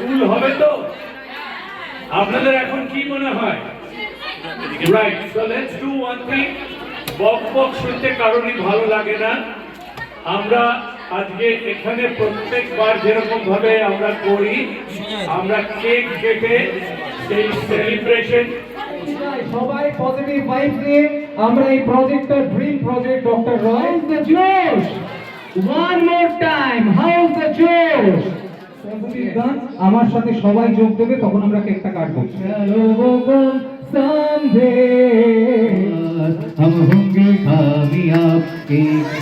School হবে তো? আপনাদের এখন কি মনে হয়? Right so let's do one thing বক বক শুনতে কারোরই ভালো লাগে না। আমরা আজকে এখানে প্রত্যেকবার যেরকম ভাবে আমরা করি, আমরা কেক কেটে সেই সেলিব্রেশন সবাই পজিটিভ ভাইব নিয়ে আমরা এই প্রজেক্টটা dream project doctor Roy the জোশ one more time how the জোশ গান আমার সাথে সবাই যোগ দেবে তখন আমরা কেকটা কাটবো চলো বম সামনে हम होंगे कामयाब एक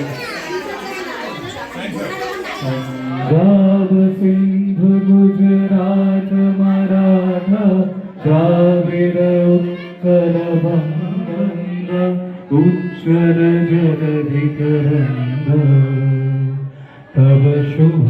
पंजाब सिंध गुजरात मराठा द्राविड उत्कल बंग उच्चर जगधिकरंग तब शुभ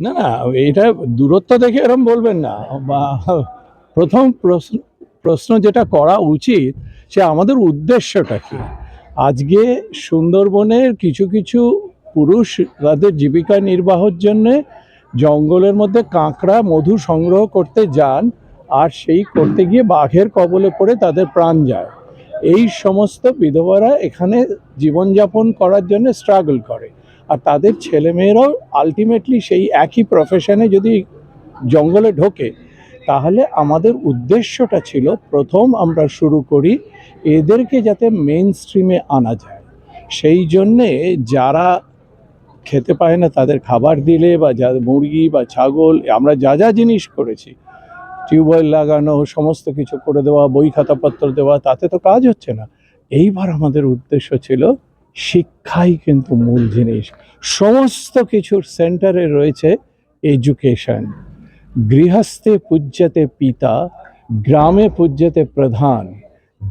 না না, এটা দূরত্ব দেখে এরম বলবেন না। বা প্রথম প্রশ্ন প্রশ্ন যেটা করা উচিত, সে আমাদের উদ্দেশ্যটা কি? আজকে সুন্দরবনের কিছু কিছু পুরুষ তাদের জীবিকা নির্বাহের জন্যে জঙ্গলের মধ্যে কাঁকড়া, মধু সংগ্রহ করতে যান আর সেই করতে গিয়ে বাঘের কবলে পড়ে তাদের প্রাণ যায়। এই সমস্ত বিধবারা এখানে জীবনযাপন করার জন্য স্ট্রাগল করে। আর তাদের ছেলেমেয়েরাও আলটিমেটলি সেই একই প্রফেশনে যদি জঙ্গলে ঢোকে, তাহলে আমাদের উদ্দেশ্যটা ছিল প্রথম আমরা শুরু করি এদেরকে যাতে মেন স্ট্রিমে আনা যায়। সেই জন্যে যারা খেতে পায় না তাদের খাবার দিলে বা যা মুরগি বা ছাগল, আমরা যা যা জিনিস করেছি, টিউবওয়েল লাগানো, সমস্ত কিছু করে দেওয়া, বই খাতাপত্র দেওয়া, তাতে তো কাজ হচ্ছে না। এইবার আমাদের উদ্দেশ্য ছিল শিক্ষাই কিন্তু মূল জিনিস। সমস্ত কিছুর সেন্টারে রয়েছে এডুকেশন। গৃহস্থে পূজ্যতে পিতা, গ্রামে পূজ্যতে প্রধান,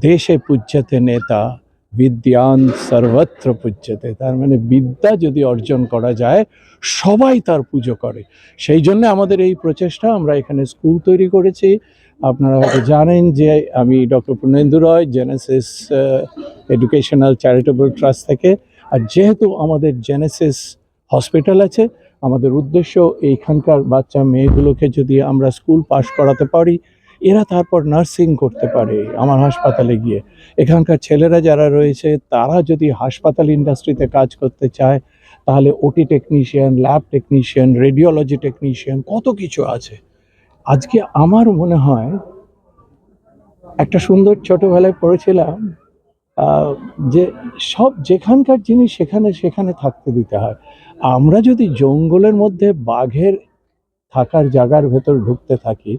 দেশে পূজ্যতে নেতা, বিদ্যান সর্বত্র পূজ্যতে। তার মানে বিদ্যা যদি অর্জন করা যায়, সবাই তার পুজো করে। সেই জন্য আমাদের এই প্রচেষ্টা আমরা এখানে স্কুল তৈরি করেছি। আপনারা হয়তো জানেন যে আমি doctor Purnendu Roy Genesis educational charitable trust থেকে। আর যেহেতু আমাদের জেনেসিস হসপিটাল আছে, আমাদের উদ্দেশ্য এইখানকার বাচ্চা মেয়েগুলোকে যদি আমরা স্কুল পাশ করাতে পারি, এরা তারপর নার্সিং করতে পারে আমার হাসপাতালে গিয়ে। এখানকার ছেলেরা যারা রয়েছে, তারা যদি হাসপাতাল ইন্ডাস্ট্রিতে কাজ করতে চায়, তাহলে OT technician lab technician radiology technician কত কিছু আছে। আজকে আমার মনে হয়, একটা সুন্দর ছোটবেলায় পড়েছিলাম যে সব যেখানকার জিনিস সেখানে সেখানে থাকতে দিতে হয়। আমরা যদি জঙ্গলের মধ্যে বাঘের থাকার জায়গার ভেতর ঢুকতে থাকি,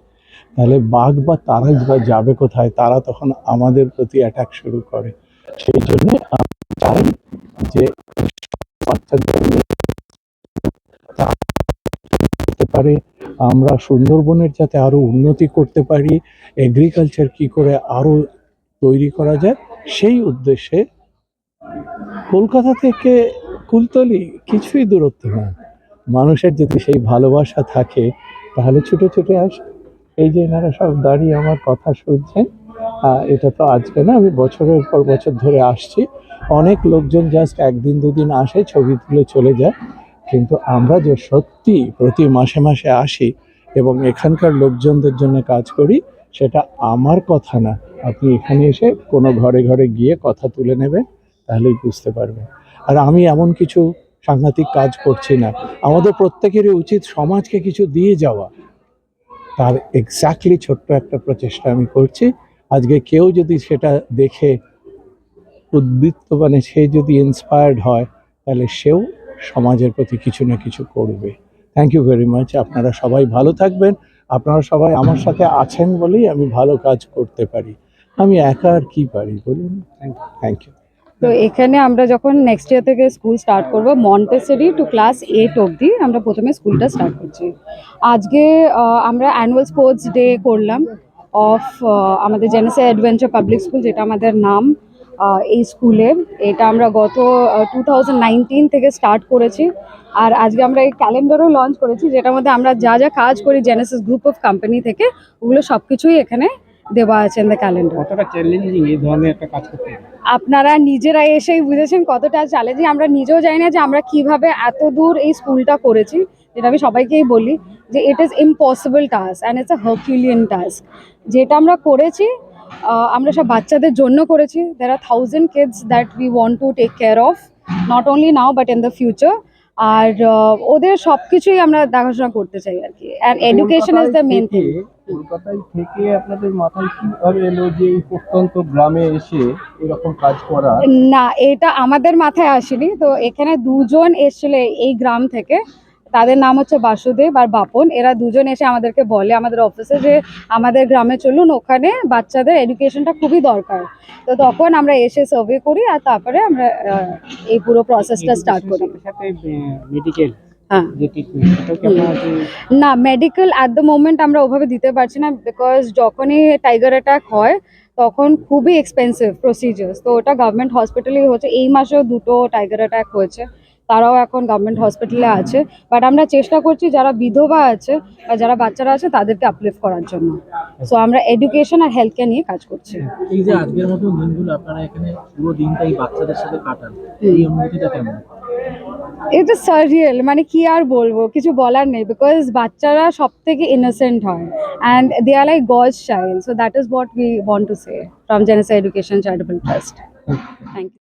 তাহলে বাঘ বা তারা বা যাবে কোথায়, তারা তখন আমাদের প্রতি অ্যাটাক শুরু করে। সেই জন্য চাই যে পারে, আমরা সুন্দরবনের যাতে আরও উন্নতি করতে পারি এগ্রিকালচার কি করে আরও তৈরি করা যায় সেই উদ্দেশ্যে কলকাতা থেকে কুলতলি কিছুই দূরত্ব না। মানুষের যদি সেই ভালোবাসা থাকে, তাহলে ছুটে ছুটে আসে। এই যে এনারা সব দাঁড়িয়ে আমার কথা শুনছেন এটা তো আজকে না, আমি বছরের পর বছর ধরে আসছি। অনেক লোকজন জাস্ট একদিন দুদিন আসে, ছবি তুলে চলে যায়। কিন্তু আমরা যে সত্যি প্রতি মাসে মাসে আসি এবং এখানকার লোকজনদের জন্য কাজ করি, সেটা আমার কথা না। আপনি এখানে এসে কোনো ঘরে ঘরে গিয়ে কথা তুলে নেবেন তাহলেই বুঝতে পারবেন আর আমি এমন কিছু সাংঘাতিক কাজ করছি না। আমাদের প্রত্যেকেরই উচিত সমাজকে কিছু দিয়ে যাওয়া। তার এক্স্যাক্টলি ছোট্ট একটা প্রচেষ্টা আমি করছি। আজকে কেউ যদি সেটা দেখে উদ্বৃত্ত মানে সে যদি ইন্সপায়ার্ড হয়, তাহলে সেও সমাজের প্রতি কিছু না কিছু করবে। থ্যাংক ইউ ভেরি মাচ আপনারা সবাই ভালো থাকবেন। আপনারা সবাই আমার সাথে আছেন বলেই আমি ভালো কাজ করতে পারি। আমি একা আর কি পারি বলুন? থ্যাংক ইউ তো এখানে আমরা যখন নেক্সট ইয়ার থেকে স্কুল স্টার্ট করব মন্টেসেরি টু ক্লাস এইট অবধি আমরা প্রথমে স্কুলটা স্টার্ট করছি। আজকে আমরা অ্যানুয়াল স্পোর্টস ডে করলাম অফ আমাদের জেনেসে অ্যাডভেঞ্চার পাবলিক স্কুল যেটা আমাদের নাম এই স্কুলের এটা আমরা গত টু থেকে স্টার্ট করেছি। আর আজকে আমরা এই ক্যালেন্ডারও লঞ্চ করেছি, যেটার মধ্যে আমরা যা যা কাজ করি জেনেসিস গ্রুপ অফ কোম্পানি থেকে, ওগুলো সব কিছুই এখানে দেওয়া আছে ইন দ্য ক্যালেন্ডার কতটা চ্যালেঞ্জিং এই ধরনের একটা কাজ করতে? আপনারা নিজেরা এসেই বুঝেছেন কতটা চ্যালেঞ্জিং আমরা নিজেও জানি না যে আমরা কীভাবে এত দূর এই স্কুলটা করেছি যেটা আমি সবাইকেই বলি যে it is impossible task and it's a herculean task যেটা আমরা করেছি আমরা সব বাচ্চাদের জন্য করেছি। There are thousand kids that we want to take care of not only now but in the future আর ওদের সবকিছুই আমরা দেখাশোনা করতে চাই আর কি। And education is the main thing কলকাতায় থেকে আপনাদের মাথায় কীভাবে এলো যে এই প্রত্যন্ত গ্রামে এসে এরকম কাজ করা? না এটা আমাদের মাথায় আসেনি। তো এখানে দুজন এসেছিল এই গ্রাম থেকে। তাদের নাম হচ্ছে বাসুদেব আর বাপন। এরা দুজন এসে আমাদেরকে বলে আমাদের অফিসে যে আমাদের গ্রামে চলুন ওখানে বাচ্চাদের এডুকেশনটা খুবই দরকার। তো তখন আমরা এসে সার্ভে করি আর তারপরে আমরা এই পুরো প্রসেসটা স্টার্ট করি। মেডিকেল হ্যাঁ। যে- না মেডিকেল অ্যাট দ্য মোমেন্ট আমরা ওভাবে দিতে পারছি না বিকজ যখনই টাইগার অ্যাটাক হয় তখন খুবই এক্সপেন্সিভ প্রসিজার্স তো ওটা গভর্নমেন্ট হসপিটালেই হচ্ছে এই মাসেও দুটো টাইগার অ্যাটাক হয়েছে। তারাও এখন গভর্নমেন্ট হসপিটালে আছে। বাট আমরা চেষ্টা করছি যারা বিধবা আছে বা যারা বাচ্চারা আছে তাদেরকে আপলিফ করার জন্য। সো আমরা এডুকেশন আর হেলথকে নিয়ে কাজ করছি। এই যে আজকের মতো দিনগুলো আপনারা এখানে পুরো দিনটা এই বাচ্চাদের সাথে কাটান এই অনুভূতিটা কেমন? এটা সারিয়াল মানে কি আর বলব কিছু বলার নেই বিকজ বাচ্চারা সব থেকে ইনোসেন্ট হয়। And they are like gods child so that is what we want to say from Genesis education charitable trust thank you